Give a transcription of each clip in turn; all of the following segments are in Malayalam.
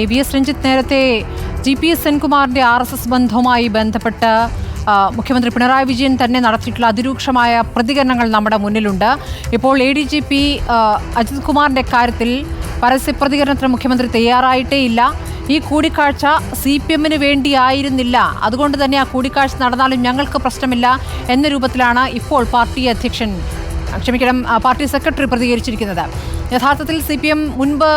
എ വി എസ് രഞ്ജിത്ത് നേരത്തെ ജി പി എസ് സെൻകുമാറിന്റെ ആർ എസ് എസ് ബന്ധവുമായി ബന്ധപ്പെട്ട് മുഖ്യമന്ത്രി പിണറായി വിജയൻ തന്നെ നടത്തിയിട്ടുള്ള അതിരൂക്ഷമായ പ്രതികരണങ്ങൾ നമ്മുടെ മുന്നിലുണ്ട്. ഇപ്പോൾ A D G P Ajith കുമാറിന്റെ കാര്യത്തിൽ പരസ്യ പ്രതികരണത്തിന് മുഖ്യമന്ത്രി തയ്യാറായിട്ടേ ഇല്ല. ഈ കൂടിക്കാഴ്ച സി പി എമ്മിന് വേണ്ടിയായിരുന്നില്ല. അതുകൊണ്ട് തന്നെ ആ കൂടിക്കാഴ്ച നടന്നാലും ഞങ്ങൾക്ക് പ്രശ്നമില്ല എന്ന രൂപത്തിലാണ് ഇപ്പോൾ പാർട്ടി അധ്യക്ഷൻ ക്ഷമിക്കണം പാർട്ടി സെക്രട്ടറി പ്രതികരിച്ചിരിക്കുന്നത്. യഥാർത്ഥത്തിൽ സി പി എം മുൻപ്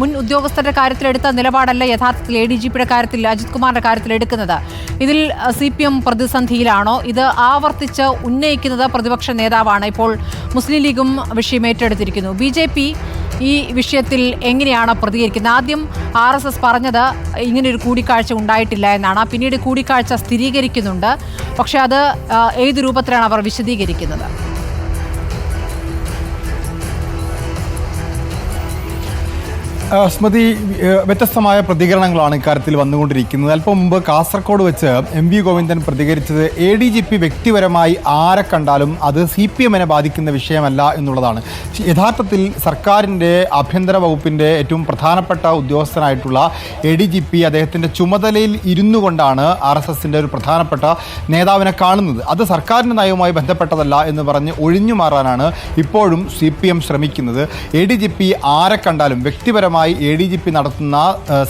മുൻ ഉദ്യോഗസ്ഥരുടെ കാര്യത്തിലെടുത്ത നിലപാടല്ല യഥാർത്ഥത്തിൽ എ ഡി ജി പിയുടെ കാര്യത്തിൽ അജിത് കുമാറിന്റെ കാര്യത്തിൽ എടുക്കുന്നത്. ഇതിൽ സി പി എം പ്രതിസന്ധിയിലാണോ? ഇത് ആവർത്തിച്ച് ഉന്നയിക്കുന്നത് പ്രതിപക്ഷ നേതാവാണ്. ഇപ്പോൾ മുസ്ലിം ലീഗും വിഷയം ഏറ്റെടുത്തിരിക്കുന്നു. ബി ജെ പി ഈ വിഷയത്തിൽ എങ്ങനെയാണ് പ്രതികരിക്കുന്നത്? ആദ്യം ആർ എസ് എസ് പറഞ്ഞത് ഇങ്ങനെയൊരു കൂടിക്കാഴ്ച ഉണ്ടായിട്ടില്ല എന്നാണ്. പിന്നീട് കൂടിക്കാഴ്ച സ്ഥിരീകരിക്കുന്നുണ്ട്. പക്ഷേ അത് ഏത് രൂപത്തിലാണ് അവർ വിശദീകരിക്കുന്നത്? സ്മൃതി വ്യത്യസ്തമായ പ്രതികരണങ്ങളാണ് ഇക്കാര്യത്തിൽ വന്നുകൊണ്ടിരിക്കുന്നത്. അല്പം മുമ്പ് കാസർഗോഡ് വെച്ച് എം വി ഗോവിന്ദൻ പ്രതികരിച്ചത് എ ഡി ജി പി വ്യക്തിപരമായി ആരെ കണ്ടാലും അത് സി പി എമ്മിനെ ബാധിക്കുന്ന വിഷയമല്ല എന്നുള്ളതാണ്. യഥാർത്ഥത്തിൽ സർക്കാരിന്റെ ആഭ്യന്തര വകുപ്പിന്റെ ഏറ്റവും പ്രധാനപ്പെട്ട ഉദ്യോഗസ്ഥനായിട്ടുള്ള എ ഡി ജി പി അദ്ദേഹത്തിന്റെ ചുമതലയിൽ ഇരുന്നു കൊണ്ടാണ് ആർ എസ് എസിന്റെ ഒരു പ്രധാനപ്പെട്ട നേതാവിനെ കാണുന്നത്. അത് സർക്കാരിന്റെ നയവുമായി ബന്ധപ്പെട്ടതല്ല എന്ന് പറഞ്ഞ് ഒഴിഞ്ഞു മാറാനാണ് ഇപ്പോഴും സി പി എം ശ്രമിക്കുന്നത്. എ ഡി ജി പി ആരെ കണ്ടാലും വ്യക്തിപരമായി എ ഡി ജി പി നടത്തുന്ന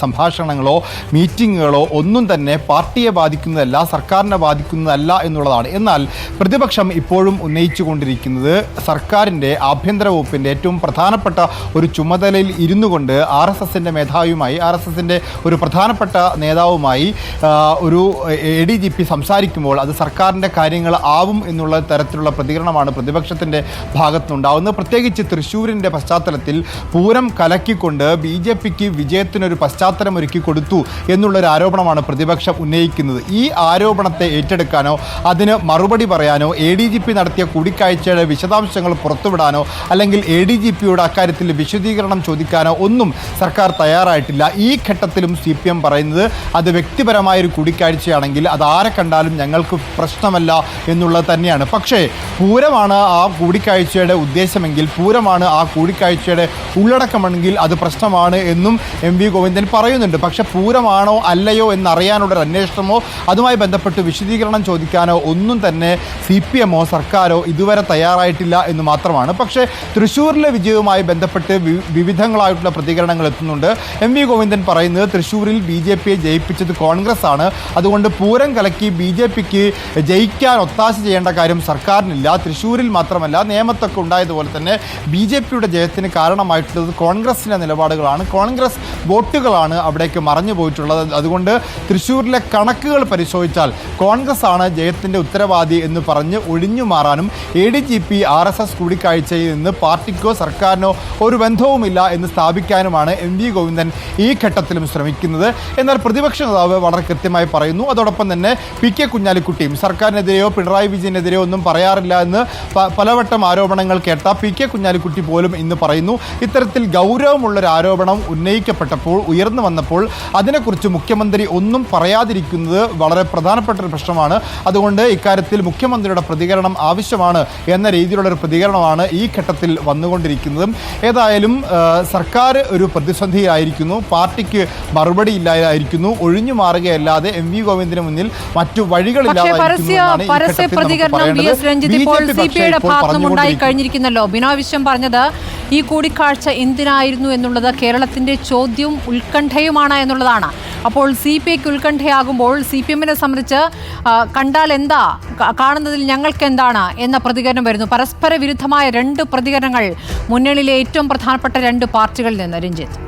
സംഭാഷണങ്ങളോ മീറ്റിങ്ങുകളോ ഒന്നും തന്നെ പാർട്ടിയെ ബാധിക്കുന്നതല്ല സർക്കാരിനെ ബാധിക്കുന്നതല്ല എന്നുള്ളതാണ്. എന്നാൽ പ്രതിപക്ഷം ഇപ്പോഴും ഉന്നയിച്ചുകൊണ്ടിരിക്കുന്നത് സർക്കാരിന്റെ ആഭ്യന്തര വകുപ്പിന്റെ ഏറ്റവും പ്രധാനപ്പെട്ട ഒരു ചുമതലയിൽ ഇരുന്നു കൊണ്ട് ആർ എസ് എസിന്റെ മേധാവിയുമായി ആർ എസ് എസിന്റെ ഒരു പ്രധാനപ്പെട്ട നേതാവുമായി ഒരു എ ഡി ജി പി സംസാരിക്കുമ്പോൾ അത് സർക്കാരിന്റെ കാര്യങ്ങൾ ആവും എന്നുള്ള തരത്തിലുള്ള പ്രതികരണമാണ് പ്രതിപക്ഷത്തിന്റെ ഭാഗത്തുനിന്നുണ്ടാവുന്നത് പ്രത്യേകിച്ച് തൃശ്ശൂരിന്റെ പശ്ചാത്തലത്തിൽ പൂരം കലക്കിക്കൊണ്ട് ബി ജെ പിക്ക് വിജയത്തിനൊരു പശ്ചാത്തലം ഒരുക്കി കൊടുത്തു എന്നുള്ളൊരു ആരോപണമാണ് പ്രതിപക്ഷം ഉന്നയിക്കുന്നത്. ഈ ആരോപണത്തെ ഏറ്റെടുക്കാനോ അതിന് മറുപടി പറയാനോ എ ഡി ജി പി നടത്തിയ കൂടിക്കാഴ്ചയുടെ വിശദാംശങ്ങൾ പുറത്തുവിടാനോ അല്ലെങ്കിൽ എ ഡി ജി പിയുടെ അക്കാര്യത്തിൽ വിശദീകരണം ചോദിക്കാനോ ഒന്നും സർക്കാർ തയ്യാറായിട്ടില്ല. ഈ ഘട്ടത്തിലും സി പി എം പറയുന്നത് അത് വ്യക്തിപരമായൊരു കൂടിക്കാഴ്ചയാണെങ്കിൽ അത് ആരെ കണ്ടാലും ഞങ്ങൾക്ക് പ്രശ്നമല്ല എന്നുള്ളത് തന്നെയാണ്. പക്ഷേ പൂരമാണ് ആ കൂടിക്കാഴ്ചയുടെ ഉദ്ദേശമെങ്കിൽ പൂരമാണ് ആ കൂടിക്കാഴ്ചയുടെ ഉള്ളടക്കമെങ്കിൽ അത് പ്രശ്നമാണ് എന്നും എം വി ഗോവിന്ദൻ പറയുന്നുണ്ട്. പക്ഷേ പൂരമാണോ അല്ലയോ എന്നറിയാനുള്ള ഒരു അന്വേഷണമോ അതുമായി ബന്ധപ്പെട്ട് വിശദീകരണം ചോദിക്കാനോ ഒന്നും തന്നെ സി പി എമ്മോ സർക്കാരോ ഇതുവരെ തയ്യാറായിട്ടില്ല എന്ന് മാത്രമാണ്. പക്ഷേ തൃശ്ശൂരിലെ വിജയവുമായി ബന്ധപ്പെട്ട് വിവിധങ്ങളായിട്ടുള്ള പ്രതികരണങ്ങൾ എത്തുന്നുണ്ട്. എം വി ഗോവിന്ദൻ പറയുന്നത് തൃശ്ശൂരിൽ ബി ജെ പിയെ ജയിപ്പിച്ചത് കോൺഗ്രസ് ആണ് അതുകൊണ്ട് പൂരം കലക്കി ബി ജെ പിക്ക് ജയിക്കാൻ ഒത്താശ ചെയ്യേണ്ട കാര്യം സർക്കാരിനില്ല. തൃശ്ശൂരിൽ മാത്രമല്ല നിയമത്തൊക്കെ ഉണ്ടായതുപോലെ തന്നെ ബി ജെ പിയുടെ ജയത്തിന് കാരണമായിട്ടുള്ളത് കോൺഗ്രസിന്റെ നിലപാടുകളാണ് കോൺഗ്രസ് വോട്ടുകളാണ് അവിടേക്ക് മറഞ്ഞു പോയിട്ടുള്ളത്. അതുകൊണ്ട് തൃശ്ശൂരിലെ കണക്കുകൾ പരിശോധിച്ചാൽ കോൺഗ്രസ് ആണ് ജയത്തിന്റെ ഉത്തരവാദി എന്ന് പറഞ്ഞ് ഒഴിഞ്ഞു മാറാനും A D G P R S S കൂടിക്കാഴ്ചയിൽ നിന്ന് പാർട്ടിക്കോ സർക്കാരിനോ ഒരു ബന്ധവുമില്ല എന്ന് സ്ഥാപിക്കാനുമാണ് എം വി ഗോവിന്ദൻ ഈ ഘട്ടത്തിലും ശ്രമിക്കുന്നത്. എന്നാൽ പ്രതിപക്ഷ നേതാവ് വളരെ കൃത്യമായി പറയുന്നു. അതോടൊപ്പം തന്നെ പി കെ കുഞ്ഞാലിക്കുട്ടിയും സർക്കാരിനെതിരെയോ പിണറായി വിജയനെതിരെയോ ഒന്നും പറയാറില്ല എന്ന് പലവട്ടം ആരോപണങ്ങൾ കേട്ട പി കെ കുഞ്ഞാലിക്കുട്ടി പോലും ഇന്ന് പറയുന്നു. ഇത്തരത്തിൽ ഗൗരവമുള്ളൊരു ആരോപണം ഉന്നയിക്കപ്പെട്ടപ്പോൾ ഉയർന്നു വന്നപ്പോൾ അതിനെക്കുറിച്ച് മുഖ്യമന്ത്രി ഒന്നും പറയാതിരിക്കുന്നത് വളരെ പ്രധാനപ്പെട്ട ഒരു പ്രശ്നമാണ്. അതുകൊണ്ട് ഇക്കാര്യത്തിൽ മുഖ്യമന്ത്രിയുടെ പ്രതികരണം ആവശ്യമാണ് എന്ന രീതിയിലുള്ള ഒരു പ്രതികരണമാണ് ഈ ഘട്ടത്തിൽ വന്നുകൊണ്ടിരിക്കുന്നതും. ഏതായാലും സർക്കാർ ഒരു പ്രതിസന്ധിയിലായിരിക്കുന്നു പാർട്ടിക്ക് മറുപടി ഇല്ലാതായിരിക്കുന്നു. ഒഴിഞ്ഞു മാറുകയല്ലാതെ എം വി ഗോവിന്ദിന് മുന്നിൽ മറ്റു വഴികളില്ലാതെ. കഴിഞ്ഞിരിക്കുന്നല്ലോ. ബിനോയ് വിശ്വം പറഞ്ഞത് ഈ കൂടിക്കാഴ്ച എന്തിനായിരുന്നു എന്നുള്ളത് കേരളത്തിന്റെ ചോദ്യവും ഉത്കണ്ഠയുമാണ് എന്നുള്ളതാണ്. അപ്പോൾ സി പി ഐക്ക് ഉത്കണ്ഠയാകുമ്പോൾ സി പി എമ്മിനെ സംബന്ധിച്ച് കണ്ടാൽ എന്താ? കാണുന്നതിൽ ഞങ്ങൾക്ക് എന്താണ്? എന്ന പ്രതികരണം വരുന്നു. പരസ്പര വിരുദ്ധമായ രണ്ട് പ്രതികരണങ്ങൾ മുന്നണിയിലെ ഏറ്റവും പ്രധാനപ്പെട്ട രണ്ട് പാർട്ടികളിൽ നിന്ന്. രഞ്ജിത്ത്.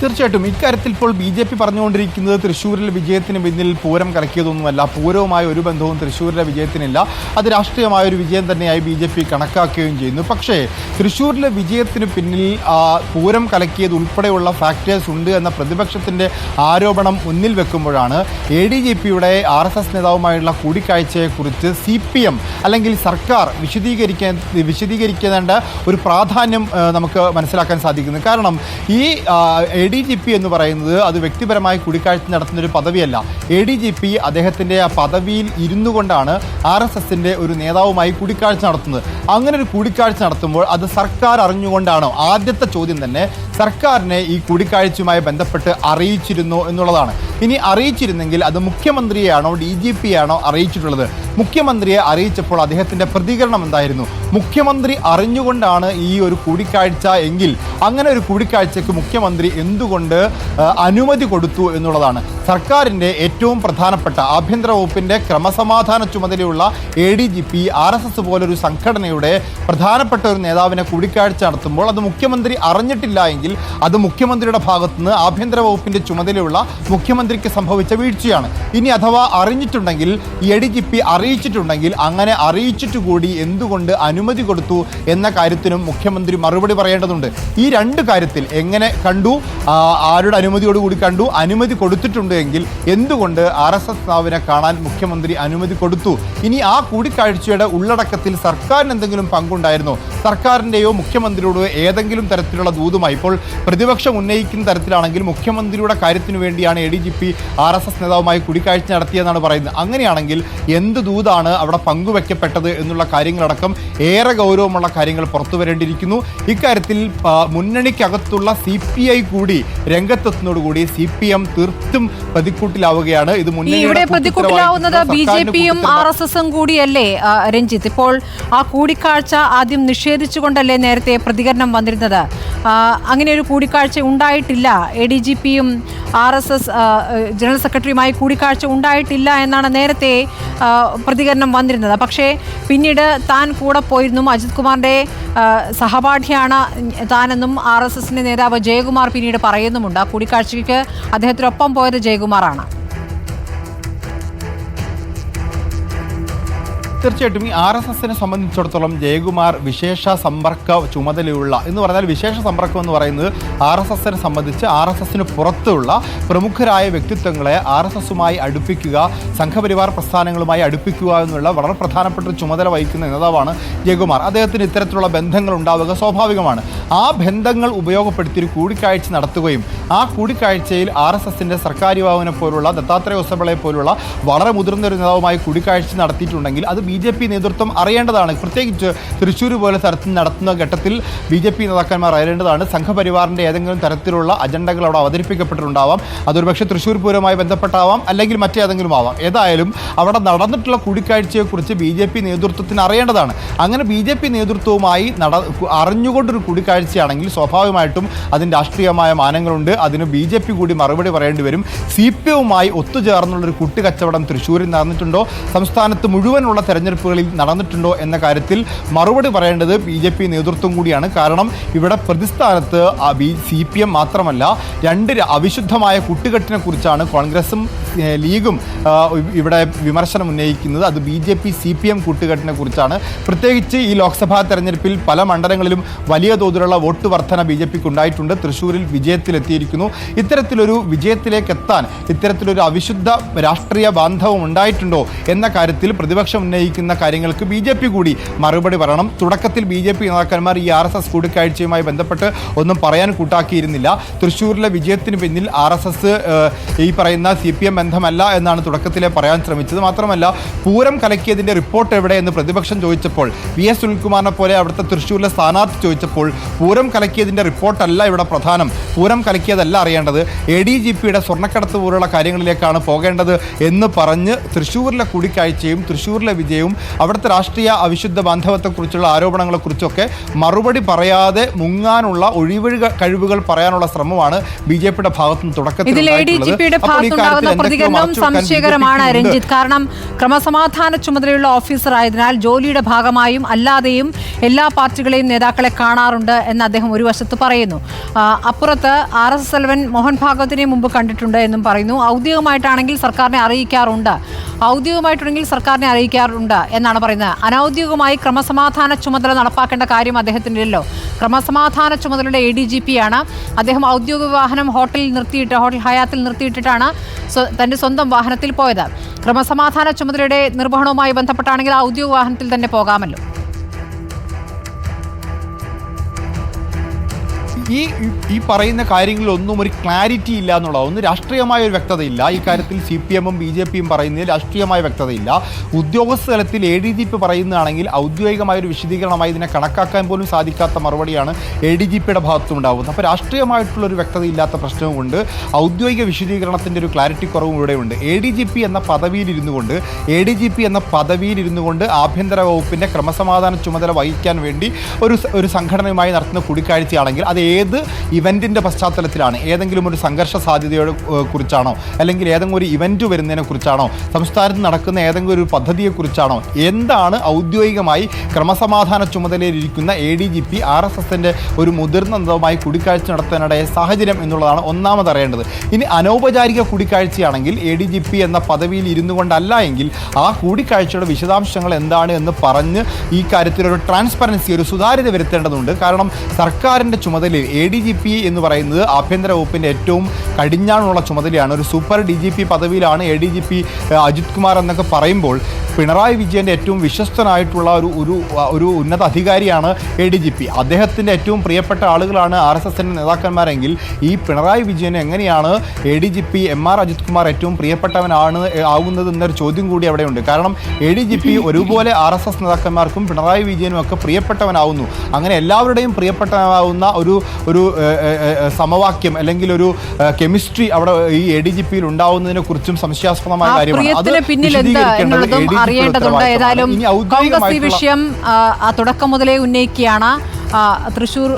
തീർച്ചയായിട്ടും ഇക്കാര്യത്തിൽ ഇപ്പോൾ ബി ജെ പി പറഞ്ഞുകൊണ്ടിരിക്കുന്നത് തൃശ്ശൂരിലെ വിജയത്തിന് പിന്നിൽ പൂരം കലക്കിയതൊന്നുമല്ല. പൂരവുമായ ഒരു ബന്ധവും തൃശ്ശൂരിലെ വിജയത്തിനില്ല. അത് രാഷ്ട്രീയമായ ഒരു വിജയം തന്നെയായി ബി ജെ പി കണക്കാക്കുകയും ചെയ്യുന്നു. പക്ഷേ തൃശ്ശൂരിലെ വിജയത്തിന് പിന്നിൽ പൂരം കലക്കിയത് ഉൾപ്പെടെയുള്ള ഫാക്ടേഴ്സ് ഉണ്ട് എന്ന പ്രതിപക്ഷത്തിന്റെ ആരോപണം മുന്നിൽ വെക്കുമ്പോഴാണ് എ ഡി ജി പിയുടെ ആർ എസ് എസ് നേതാവുമായുള്ള കൂടിക്കാഴ്ചയെക്കുറിച്ച് സി പി എം അല്ലെങ്കിൽ സർക്കാർ വിശദീകരിക്കാൻ വിശദീകരിക്കേണ്ട ഒരു പ്രാധാന്യം നമുക്ക് മനസ്സിലാക്കാൻ സാധിക്കുന്നു. കാരണം ഈ എ ഡി ജി പി എന്ന് പറയുന്നത് അത് വ്യക്തിപരമായി കൂടിക്കാഴ്ച നടത്തുന്ന ഒരു പദവിയല്ല. എ ഡി ജി പി അദ്ദേഹത്തിന്റെ ആ പദവിയിൽ ഇരുന്നു കൊണ്ടാണ് ആർ എസ് എസിന്റെ ഒരു നേതാവുമായി കൂടിക്കാഴ്ച നടത്തുന്നത്. അങ്ങനെ ഒരു കൂടിക്കാഴ്ച നടത്തുമ്പോൾ അത് സർക്കാർ അറിഞ്ഞുകൊണ്ടാണോ? ആദ്യത്തെ ചോദ്യം തന്നെ സർക്കാരിനെ ഈ കൂടിക്കാഴ്ചയുമായി ബന്ധപ്പെട്ട് അറിയിച്ചിരുന്നു എന്നുള്ളതാണ്. ഇനി അറിയിച്ചിരുന്നെങ്കിൽ അത് മുഖ്യമന്ത്രിയെയാണോ ഡി ജി പി ആണോ അറിയിച്ചിട്ടുള്ളത്? മുഖ്യമന്ത്രിയെ അറിയിച്ചപ്പോൾ അദ്ദേഹത്തിന്റെ പ്രതികരണം എന്തായിരുന്നു? മുഖ്യമന്ത്രി അറിഞ്ഞുകൊണ്ടാണ് ഈ ഒരു കൂടിക്കാഴ്ച എങ്കിൽ അങ്ങനെ ഒരു കൂടിക്കാഴ്ചയ്ക്ക് മുഖ്യമന്ത്രി എന്തുകൊണ്ട് അനുമതി കൊടുത്തു എന്നുള്ളതാണ്. സർക്കാരിന്റെ ഏറ്റവും പ്രധാനപ്പെട്ട ആഭ്യന്തര വകുപ്പിന്റെ ക്രമസമാധാന ചുമതലയുള്ള A D G P R S S പോലൊരു സംഘടനയുടെ പ്രധാനപ്പെട്ട ഒരു നേതാവിനെ കൂടിക്കാഴ്ച നടത്തുമ്പോൾ അത് മുഖ്യമന്ത്രി അറിഞ്ഞിട്ടില്ല എങ്കിൽ അത് മുഖ്യമന്ത്രിയുടെ ഭാഗത്തുനിന്ന് ആഭ്യന്തര വകുപ്പിന്റെ ചുമതലയുള്ള മുഖ്യമന്ത്രിക്ക് സംഭവിച്ച വീഴ്ചയാണ്. ഇനി അഥവാ അറിഞ്ഞിട്ടുണ്ടെങ്കിൽ എ ഡി ജി പി അറിയിച്ചിട്ടുണ്ടെങ്കിൽ അങ്ങനെ അറിയിച്ചിട്ട് കൂടി എന്തുകൊണ്ട് അനുമതി കൊടുത്തു എന്ന കാര്യത്തിനും മുഖ്യമന്ത്രി മറുപടി പറയേണ്ടതുണ്ട്. ഈ രണ്ട് കാര്യത്തിൽ എങ്ങനെ കണ്ടു? ആരുടെ അനുമതിയോടുകൂടി കണ്ടു? അനുമതി കൊടുത്തിട്ടുണ്ട് എങ്കിൽ എന്തുകൊണ്ട് ആർ എസ് എസ് നാവിനെ കാണാൻ മുഖ്യമന്ത്രി അനുമതി കൊടുത്തു? ഇനി ആ കൂടിക്കാഴ്ചയുടെ ഉള്ളടക്കത്തിൽ സർക്കാരിന് എന്തെങ്കിലും പങ്കുണ്ടായിരുന്നോ? സർക്കാരിന്റെയോ മുഖ്യമന്ത്രിയോടോ ഏതെങ്കിലും തരത്തിലുള്ള ദൂതുമായി ഇപ്പോൾ പ്രതിപക്ഷം ഉന്നയിക്കുന്ന തരത്തിലാണെങ്കിൽ മുഖ്യമന്ത്രിയുടെ കാര്യത്തിനു വേണ്ടിയാണ് A D G P R S S നേതാവുമായി കൂടിക്കാഴ്ച നടത്തിയെന്നാണ് പറയുന്നത്. അങ്ങനെയാണെങ്കിൽ എന്ത് ദൂതാണ് അവിടെ പങ്കുവെക്കപ്പെട്ടത് എന്നുള്ള കാര്യങ്ങളടക്കം ഏറെ ഗൗരവമുള്ള കാര്യങ്ങൾ പുറത്തു വരേണ്ടിയിരിക്കുന്നു. ഇക്കാര്യത്തിൽ മുന്നണിക്കകത്തുള്ള സി പി ഐ കൂടി രംഗത്തെത്തുന്നതോടുകൂടി സി പി എം തീർത്തും പ്രതിക്കൂട്ടിലാവുകയാണ്. ഇത് ഇവിടെ പ്രതിക്കൂട്ടിലാവുന്നത് ബി ജെ പിയും ആർ എസ് എസും കൂടിയല്ലേ രഞ്ജിത്ത്? ഇപ്പോൾ ആ കൂടിക്കാഴ്ച ആദ്യം നിഷേധിച്ചുകൊണ്ടല്ലേ നേരത്തെ പ്രതികരണം വന്നിരുന്നത്? അങ്ങനെ ഒരു കൂടിക്കാഴ്ച ഉണ്ടായിട്ടില്ല. എ ഡി ജി പിയും ആർ എസ് എസ് ജനറൽ സെക്രട്ടറിയുമായി കൂടിക്കാഴ്ച ഉണ്ടായിട്ടില്ല എന്നാണ് നേരത്തെ പ്രതികരണം വന്നിരുന്നത്. പക്ഷേ പിന്നീട് താൻ കൂടെ പോയിരുന്നു. അജിത് കുമാറിന്റെ സഹപാഠിയാണ് താനെന്നും ആർ എസ് എസിന്റെ നേതാവ് ജയകുമാർ പിന്നീട് പറയുന്നുമുണ്ട്. ആ കൂടിക്കാഴ്ചയ്ക്ക് അദ്ദേഹത്തിനൊപ്പം പോയത് ജയകുമാറാണ്. തീർച്ചയായിട്ടും ഈ ആർ എസ് എസിനെ സംബന്ധിച്ചിടത്തോളം ജയകുമാർ വിശേഷ സമ്പർക്ക ചുമതലയുള്ള എന്ന് പറഞ്ഞാൽ വിശേഷ സമ്പർക്കം എന്ന് പറയുന്നത് ആർ എസ് എസിനെ സംബന്ധിച്ച് ആർ എസ് എസിന് പുറത്തുള്ള പ്രമുഖരായ വ്യക്തിത്വങ്ങളെ ആർ എസ് എസുമായി അടുപ്പിക്കുക സംഘപരിവാർ പ്രസ്ഥാനങ്ങളുമായി അടുപ്പിക്കുക എന്നുള്ള വളരെ പ്രധാനപ്പെട്ട ചുമതല വഹിക്കുന്ന നേതാവാണ് ജയകുമാർ. അദ്ദേഹത്തിന് ഇത്തരത്തിലുള്ള ബന്ധങ്ങൾ ഉണ്ടാവുക സ്വാഭാവികമാണ്. ആ ബന്ധങ്ങൾ ഉപയോഗപ്പെടുത്തി ഒരു കൂടിക്കാഴ്ച നടത്തുകയും ആ കൂടിക്കാഴ്ചയിൽ ആർ എസ് എസിന്റെ സർക്കാർ യുവാവിനെ പോലുള്ള ദത്താത്രേയ ഹൊസബളെ പോലുള്ള വളരെ മുതിർന്ന ഒരു നേതാവുമായി കൂടിക്കാഴ്ച നടത്തിയിട്ടുണ്ടെങ്കിൽ അത് ബി ജെ പി നേതൃത്വം അറിയേണ്ടതാണ്. പ്രത്യേകിച്ച് തൃശ്ശൂർ പോലെ സ്ഥലത്ത് നടത്തുന്ന ഘട്ടത്തിൽ ബി ജെ പി നേതാക്കന്മാർ അറിയേണ്ടതാണ്. സംഘപരിവാറിന്റെ ഏതെങ്കിലും തരത്തിലുള്ള അജണ്ടകൾ അവിടെ അവതരിപ്പിക്കപ്പെട്ടിട്ടുണ്ടാവാം. അതൊരു പക്ഷേ തൃശ്ശൂർ പൂരവുമായി ബന്ധപ്പെട്ടാവാം അല്ലെങ്കിൽ മറ്റേതെങ്കിലും ആവാം. ഏതായാലും അവിടെ നടന്നിട്ടുള്ള കൂടിക്കാഴ്ചയെക്കുറിച്ച് ബി ജെ പി നേതൃത്വത്തിന് അറിയേണ്ടതാണ്. അങ്ങനെ ബി ജെ പി നേതൃത്വവുമായി നട അറിഞ്ഞുകൊണ്ടൊരു കൂടിക്കാഴ്ചയാണെങ്കിൽ സ്വാഭാവികമായിട്ടും അതിന് രാഷ്ട്രീയമായ മാനങ്ങളുണ്ട്. അതിന് ബി ജെ പി കൂടി മറുപടി പറയേണ്ടി വരും. സി പി എമ്മുമായി ഒത്തുചേർന്നുള്ളൊരു കൂട്ടുകച്ചവടം തൃശ്ശൂരിൽ നടന്നിട്ടുണ്ടോ? സംസ്ഥാനത്ത് മുഴുവനുള്ള തെരഞ്ഞെടുപ്പുകളിൽ നടന്നിട്ടുണ്ടോ എന്ന കാര്യത്തിൽ മറുപടി പറയേണ്ടത് ബി ജെ പി നേതൃത്വം കൂടിയാണ്. കാരണം ഇവിടെ പ്രതിസ്ഥാനത്ത് ബി സി പി എം മാത്രമല്ല രണ്ട് അവിശുദ്ധമായ കൂട്ടുകെട്ടിനെ കുറിച്ചാണ് കോൺഗ്രസും ലീഗും ഇവിടെ വിമർശനം ഉന്നയിക്കുന്നത്. അത് B J P C P M കൂട്ടുകെട്ടിനെ കുറിച്ചാണ്. പ്രത്യേകിച്ച് ഈ ലോക്സഭാ തെരഞ്ഞെടുപ്പിൽ പല മണ്ഡലങ്ങളിലും വലിയ തോതിലുള്ള വോട്ട് വർധന ബി ജെ പിക്ക് ഉണ്ടായിട്ടുണ്ട്. തൃശ്ശൂരിൽ വിജയത്തിലെത്തിയിരിക്കുന്നു. ഇത്തരത്തിലൊരു വിജയത്തിലേക്ക് എത്താൻ ഇത്തരത്തിലൊരു അവിശുദ്ധ രാഷ്ട്രീയ ബാന്ധവം ഉണ്ടായിട്ടുണ്ടോ എന്ന കാര്യത്തിൽ പ്രതിപക്ഷം ഉന്നയിക്കുന്ന കാര്യങ്ങൾക്ക് ബി ജെ പി കൂടി മറുപടി പറയണം. തുടക്കത്തിൽ ബി ജെ പി നേതാക്കന്മാർ ഈ ആർ എസ് എസ് കൂടിക്കാഴ്ചയുമായി ബന്ധപ്പെട്ട് ഒന്നും പറയാൻ കൂട്ടാക്കിയിരുന്നില്ല. തൃശ്ശൂരിലെ വിജയത്തിന് പിന്നിൽ ആർ എസ് എസ് ഈ പറയുന്ന സി പി എം ബന്ധമല്ല എന്നാണ് തുടക്കത്തിലെ പറയാൻ ശ്രമിച്ചത്. മാത്രമല്ല പൂരം കലക്കിയതിന്റെ റിപ്പോർട്ട് എവിടെ എന്ന് പ്രതിപക്ഷം ചോദിച്ചപ്പോൾ വി എസ് സുനിൽകുമാറിനെ പോലെ അവിടുത്തെ തൃശ്ശൂരിലെ സ്ഥാനാർത്ഥി ചോദിച്ചപ്പോൾ പൂരം കലക്കിയതിന്റെ റിപ്പോർട്ടല്ല ഇവിടെ പ്രധാനം. പൂരം കലക്കിയതല്ല അറിയേണ്ടത്. എ ഡി ജി പിയുടെ സ്വർണക്കടത്ത് പോലുള്ള കാര്യങ്ങളിലേക്കാണ് പോകേണ്ടത് എന്ന് പറഞ്ഞ് തൃശ്ശൂരിലെ കൂടിക്കാഴ്ചയും തൃശ്ശൂരിലെ വിജയവും അവിടുത്തെ രാഷ്ട്രീയ അവിശുദ്ധ ബാന്ധവത്തെക്കുറിച്ചുള്ള ആരോപണങ്ങളെക്കുറിച്ചൊക്കെ മറുപടി പറയാതെ മുങ്ങാനുള്ള ഒഴിവഴി കഴിവുകൾ പറയാനുള്ള ശ്രമമാണ് ബി ജെ പിയുടെ ഭാഗത്തുനിന്ന് തുടക്കത്തിൽ. രഞ്ജിത്ത്. കാരണം ക്രമസമാധാന ചുമതലയുള്ള ഓഫീസർ ആയതിനാൽ ജോലിയുടെ ഭാഗമായും അല്ലാതെയും എല്ലാ പാർട്ടികളെയും നേതാക്കളെ കാണാറുണ്ട് എന്ന് അദ്ദേഹം ഒരു വശത്ത് പറയുന്നു. അപ്പുറത്ത് ആർ എസ് എസ് എൽവൻ മോഹൻ ഭാഗവതിനെ മുമ്പ് കണ്ടിട്ടുണ്ട് എന്നും പറയുന്നു. ഔദ്യോഗികമായിട്ടാണെങ്കിൽ സർക്കാരിനെ അറിയിക്കാറുണ്ട്. ഔദ്യോഗികമായിട്ടുണ്ടെങ്കിൽ സർക്കാരിനെ അറിയിക്കാറുണ്ട് എന്നാണ് പറയുന്നത്. അനൌദ്യോഗികമായി ക്രമസമാധാന ചുമതല നടപ്പാക്കേണ്ട കാര്യം അദ്ദേഹത്തിനില്ലല്ലോ. ക്രമസമാധാന ചുമതലയുടെ എ ഡി ജി പി ആണ്. അദ്ദേഹം ഔദ്യോഗിക വാഹനം ഹോട്ടലിൽ നിർത്തിയിട്ട് ഹോട്ടൽ ഹയാത്തിൽ നിർത്തിയിട്ടിട്ടാണ് തന്റെ സ്വന്തം വാഹനത്തിൽ പോയത്. ക്രമസമാധാന ചുമതലയുടെ നിർവഹണവുമായി ബന്ധപ്പെട്ടാണെങ്കിൽ ഔദ്യോഗിക വാഹനത്തിൽ തന്നെ പോകാമല്ലോ. ഈ ഈ പറയുന്ന കാര്യങ്ങളിലൊന്നും ഒരു ക്ലാരിറ്റി ഇല്ല എന്നുള്ളത് ഒന്ന് രാഷ്ട്രീയമായ ഒരു വ്യക്തതയില്ല. ഈ കാര്യത്തിൽ സി പി എമ്മും ബി ജെ പിയും പറയുന്നതിൽ രാഷ്ട്രീയമായ വ്യക്തതയില്ല. ഉദ്യോഗസ്ഥ തലത്തിൽ എ ഡി ജി പി പറയുന്നതാണെങ്കിൽ ഔദ്യോഗികമായ ഒരു വിശദീകരണമായി ഇതിനെ കണക്കാക്കാൻ പോലും സാധിക്കാത്ത മറുപടിയാണ് എ ഡി ജി പിയുടെ ഭാഗത്തുണ്ടാകുന്നത് അപ്പോൾ രാഷ്ട്രീയമായിട്ടുള്ള ഒരു വ്യക്തതയില്ലാത്ത പ്രശ്നവും കൊണ്ട് ഔദ്യോഗിക വിശദീകരണത്തിന്റെ ഒരു ക്ലാരിറ്റി കുറവും ഇവിടെയുണ്ട് എ ഡി ജി പി എന്ന പദവിയിലിരുന്നു കൊണ്ട് എ ഡി ജി പി എന്ന പദവിയിലിരുന്നു കൊണ്ട് ആഭ്യന്തര വകുപ്പിന്റെ ക്രമസമാധാന ചുമതല വഹിക്കാൻ വേണ്ടി ഒരു ഒരു സംഘടനയുമായി നടത്തുന്ന കൂടിക്കാഴ്ചയാണെങ്കിൽ അത് ഏത് ഇവന്റിന്റെ പശ്ചാത്തലത്തിലാണ്? ഏതെങ്കിലും ഒരു സംഘർഷ സാധ്യതയോട് കുറിച്ചാണോ? അല്ലെങ്കിൽ ഏതെങ്കിലും ഒരു ഇവന്റ് വരുന്നതിനെ കുറിച്ചാണോ? സംസ്ഥാനത്ത് നടക്കുന്ന ഏതെങ്കിലും ഒരു പദ്ധതിയെക്കുറിച്ചാണോ എന്താണ് ഔദ്യോഗികമായി ക്രമസമാധാന ചുമതലയിലിരിക്കുന്ന A D G P R S എസിന്റെ ഒരു മുതിർന്ന നേതാവുമായി കൂടിക്കാഴ്ച നടത്താനിടയ സാഹചര്യം എന്നുള്ളതാണ് ഒന്നാമത് അറിയേണ്ടത്. ഇനി അനൗപചാരിക കൂടിക്കാഴ്ചയാണെങ്കിൽ എ ഡി ജി പി എന്ന പദവിയിൽ ഇരുന്നു കൊണ്ടല്ല എങ്കിൽ ആ കൂടിക്കാഴ്ചയുടെ വിശദാംശങ്ങൾ എന്താണ് എന്ന് പറഞ്ഞ് ഈ കാര്യത്തിൽ ഒരു ട്രാൻസ്പെറൻസി ഒരു സുതാര്യത വരുത്തേണ്ടതുണ്ട്. കാരണം സർക്കാരിന്റെ ചുമതലയിൽ എ ഡി ജി പി എന്ന് പറയുന്നത് ആഭ്യന്തര വകുപ്പിന്റെ ഏറ്റവും കടിഞ്ഞാണുള്ള ചുമതലയാണ്. ഒരു super D G P പദവിയിലാണ് A D G P Ajith Kumar എന്നൊക്കെ പറയുമ്പോൾ പിണറായി വിജയന്റെ ഏറ്റവും വിശ്വസ്തനായിട്ടുള്ള ഒരു ഒരു ഒരു ഉന്നത അധികാരിയാണ് എ ഡി ജി പി അദ്ദേഹത്തിന്റെ ഏറ്റവും പ്രിയപ്പെട്ട ആളുകളാണ് ആർ എസ് എസിന്റെ നേതാക്കന്മാരെങ്കിൽ ഈ പിണറായി വിജയൻ എങ്ങനെയാണ് A D G P M R Ajith Kumar ഏറ്റവും പ്രിയപ്പെട്ടവനാണ് ആകുന്നത് എന്നൊരു ചോദ്യം കൂടി അവിടെയുണ്ട്. കാരണം എ ഡി ജി പി ഒരുപോലെ ആർ എസ് എസ് നേതാക്കന്മാർക്കും പിണറായി വിജയനും ഒക്കെ പ്രിയപ്പെട്ടവനാവുന്നു. അങ്ങനെ എല്ലാവരുടെയും പ്രിയപ്പെട്ടവനാവുന്ന ഒരു ഒരു സമവാക്യം അല്ലെങ്കിൽ ഒരു കെമിസ്ട്രി അവിടെ ഈ എ ഡി ജി പിയിൽ ഉണ്ടാവുന്നതിനെ കുറിച്ചും സംശയാസ്പദമായ കാര്യമാണ്. അത് അറിയേണ്ടതുണ്ട്. ഏതായാലും കോൺഗ്രസ് ഈ വിഷയം തുടക്കം മുതലേ ഉന്നയിക്കുകയാണ്. തൃശൂർ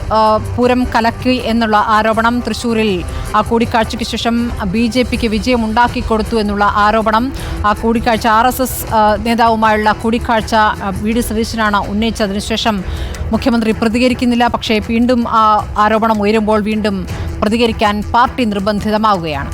പൂരം കലക്കി എന്നുള്ള ആരോപണം തൃശൂരിൽ ആ കൂടിക്കാഴ്ചയ്ക്ക് ശേഷം ബി ജെ പിക്ക് വിജയമുണ്ടാക്കി കൊടുത്തു എന്നുള്ള ആരോപണം ആ കൂടിക്കാഴ്ച ആർ എസ് എസ് നേതാവുമായുള്ള കൂടിക്കാഴ്ച വി ഡി സതീശനാണ് ഉന്നയിച്ചതിന് ശേഷം മുഖ്യമന്ത്രി പ്രതികരിക്കുന്നില്ല. പക്ഷേ വീണ്ടും ആ ആരോപണം ഉയരുമ്പോൾ വീണ്ടും പ്രതികരിക്കാൻ പാർട്ടി നിർബന്ധിതമാവുകയാണ്.